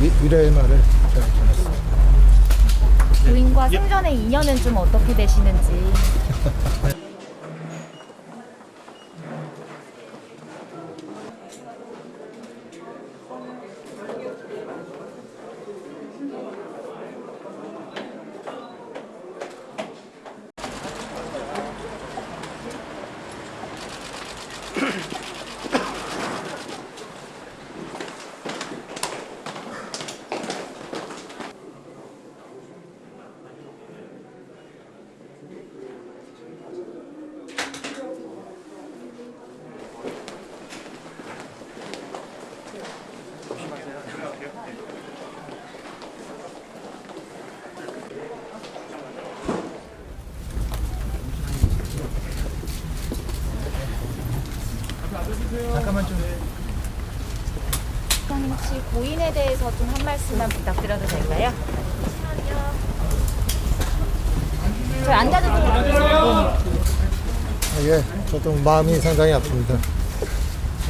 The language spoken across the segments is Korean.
위로의 말을 잘 전했습니다. 부인과 생전의 인연은 좀 어떻게 되시는지 잠깐만 좀. 부장님 혹시 고인에 대해서 좀 한 말씀만 부탁드려도 될까요? 저희 앉아도 좀 들어주세요. 아, 예, 저도 마음이 상당히 아픕니다.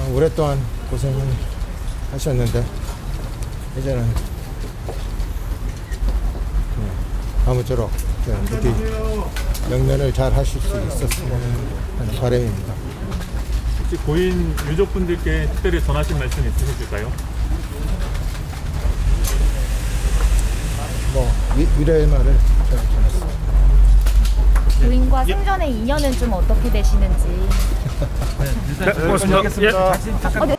어, 오랫동안 고생을 하셨는데 이제는 예, 아무쪼록 예, 부디 영면을 잘 하실 수 있었으면 하는 바람입니다. 혹시 고인 유족분들께 특별히 전하신 말씀 있으실까요? 뭐 위, 위로의 말을 잘 전했습니다. 부인과 생전의 인연은 좀 어떻게 되시는지 네, 고맙습니다. 어, 네.